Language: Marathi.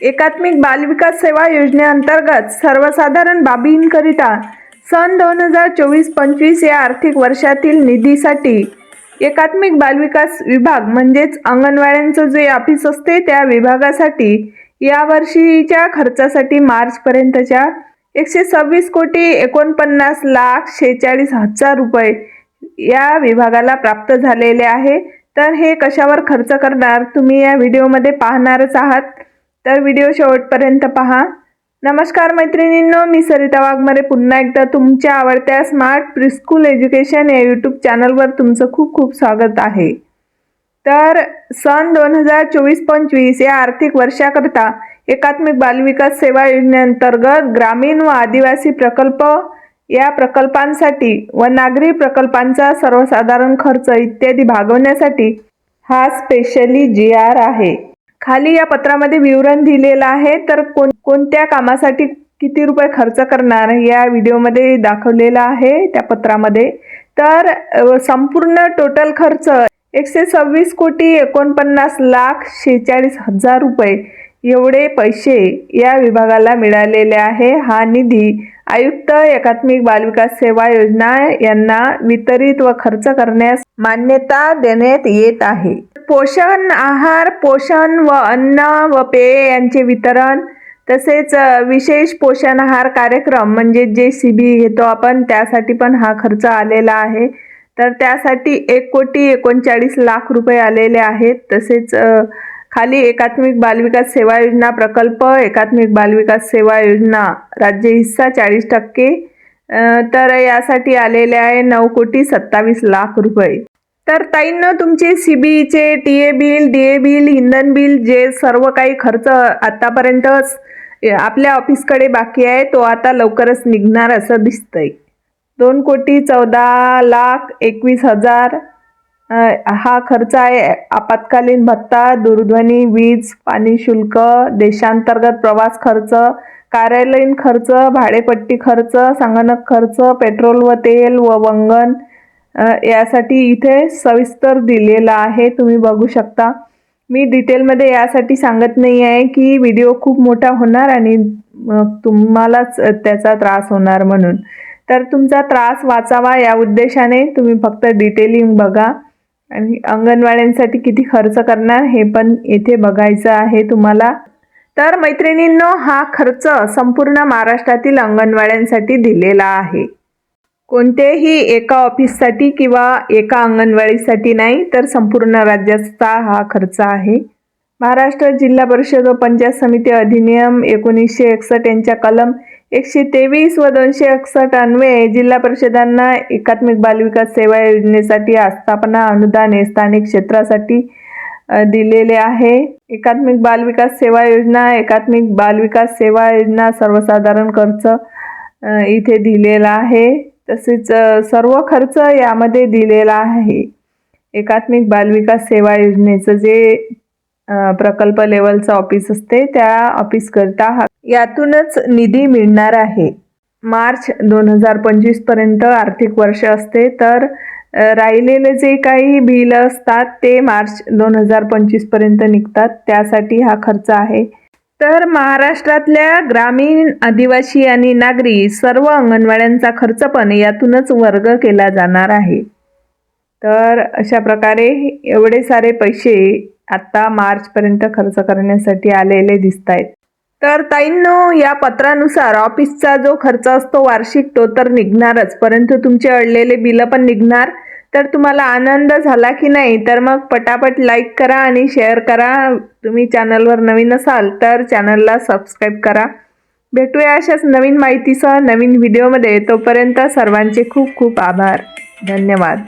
एकात्मिक बालविकास सेवा योजनेअंतर्गत सर्वसाधारण बाबींकरिता सन दोन हजार चोवीस पंचवीस या आर्थिक वर्षातील निधीसाठी एकात्मिक बालविकास विभाग म्हणजेच अंगणवाड्यांचं जे ऑफिस असते त्या विभागासाठी या वर्षीच्या खर्चासाठी मार्चपर्यंतच्या एकशे सव्वीस कोटी एकोणपन्नास लाख शेहेचाळीस हजार रुपये या विभागाला प्राप्त झालेले आहे. तर हे कशावर खर्च करणार? तुम्ही या व्हिडिओमध्ये पाहणारच आहात. तर व्हिडिओ शेवटपर्यंत पहा. नमस्कार मैत्रिणींनो मी सरिता वाघमारे. पुन्हा एकदा तुमच्या आवडत्या स्मार्ट प्रिस्कूल एज्युकेशन या यूट्यूब चॅनलवर तुमचं खूप खूप स्वागत आहे. तर सन दोन हजार चोवीस पंचवीस या आर्थिक वर्षाकरता एकात्मिक बालविकास सेवा योजनेअंतर्गत ग्रामीण व आदिवासी प्रकल्प या प्रकल्पांसाठी व नागरी प्रकल्पांचा सर्वसाधारण खर्च इत्यादी भागवण्यासाठी हा स्पेशली जी आर आहे. खाली या पत्रामध्ये विवरण दिलेलं आहे तर कोण कोणत्या कामासाठी किती रुपये खर्च करणार या व्हिडिओमध्ये दाखवलेलं आहे त्या पत्रामध्ये. तर संपूर्ण टोटल खर्च एकशे सव्वीस कोटी एकोणपन्नास लाख शेहेचाळीस हजार रुपये एवढे पैसे या विभागाला मिळालेले आहे. हा निधी आयुक्त एकात्मिक बालविकास सेवा योजना यांना वितरित व खर्च करण्यास मान्यता देण्यात येत आहे. पोषण आहार पोषण व अन्न व पेय यांचे वितरण तसेच विशेष पोषण आहार कार्यक्रम म्हणजे जे सी बी घेतो आपण त्यासाठी पण हा खर्च आलेला आहे. तर त्यासाठी एक कोटी एकोणचाळीस लाख रुपये आलेले आहेत. तसेच खाली एकात्मिक बालविकास सेवा योजना प्रकल्प एकात्मिक बालविकास सेवा योजना राज्य हिस्सा चाळीस टक्के. तर यासाठी आलेले आहे नऊ कोटी सत्तावीस लाख रुपये. तर ताईंनं तुमचे सी बीचे T A bill D A bill इंधन बिल जे सर्व काही खर्च आतापर्यंत आपल्या ऑफिसकडे बाकी आहे तो आता लवकरच निघणार असं दिसतंय. दोन कोटी चौदा लाख एकवीस हजार हा खर्च आहे आपत्कालीन भत्ता दूरध्वनी वीज पाणी शुल्क देशांतर्गत प्रवास खर्च कार्यालयीन खर्च भाडेपट्टी खर्च संगणक खर्च पेट्रोल व तेल व वंगण. यासाठी इथे सविस्तर दिलेला आहे तुम्ही बघू शकता. मी डिटेलमध्ये यासाठी सांगत नाही आहे की व्हिडिओ खूप मोठा होणार आणि तुम्हालाच त्याचा त्रास होणार म्हणून. तर तुमचा त्रास वाचावा या उद्देशाने तुम्ही फक्त डिटेलिंग बघा. आणि अंगणवाड्यांसाठी किती खर्च करणार हे पण येथे बघायचं आहे तुम्हाला. तर मैत्रिणींनो हा खर्च संपूर्ण महाराष्ट्रातील अंगणवाड्यांसाठी दिलेला आहे. कोणतेही एका ऑफिससाठी किंवा एका अंगणवाडीसाठी नाही तर संपूर्ण राज्याचा हा खर्च आहे. महाराष्ट्र जिल्हा परिषद व पंचायत समिती अधिनियम एकोणीसशे एकसष्ट यांच्या कलम एकशे तेवीस व दोनशे एकसष्ट अन्वये जिल्हा परिषदांना एकात्मिक बालविकास सेवा योजनेसाठी आस्थापना अनुदान हे स्थानिक क्षेत्रासाठी दिलेले आहे. एकात्मिक बालविकास सेवा योजना एकात्मिक बालविकास सेवा योजना सर्वसाधारण खर्च इथे दिलेला आहे. तसेच सर्व खर्च यामध्ये दिलेला आहे. एकात्मिक बालविकास सेवा योजनेचं जे प्रकल्प लेवलचं ऑफिस असते त्या ऑफिसकरिता हा यातूनच निधी मिळणार आहे. मार्च दोन हजार पंचवीसपर्यंत आर्थिक वर्ष असते तर राहिलेले जे काही बिल असतात ते मार्च दोन हजार पंचवीसपर्यंत निघतात त्यासाठी हा खर्च आहे. तर महाराष्ट्रातल्या ग्रामीण आदिवासी आणि नागरी सर्व अंगणवाड्यांचा खर्च पण यातूनच वर्ग केला जाणार आहे. तर अशा प्रकारे एवढे सारे पैसे आत्ता मार्चपर्यंत खर्च करण्यासाठी आलेले दिसत आहेत तर ताईंनो या पत्रानुसार ऑफिसचा जो खर्च असतो वार्षिक तो तर निघणारच परंतु तुमचे अडलेले बिलं पण निघणार. तर तुम्हाला आनंद झाला की नाही तर मग पटापट लाईक करा आणि शेअर करा. तुम्ही चॅनलवर नवीन असाल तर चॅनलला सबस्क्राईब करा. भेटूया अशाच नवीन माहितीसह नवीन व्हिडिओमध्ये. तोपर्यंत सर्वांचे खूप खूप आभार. धन्यवाद.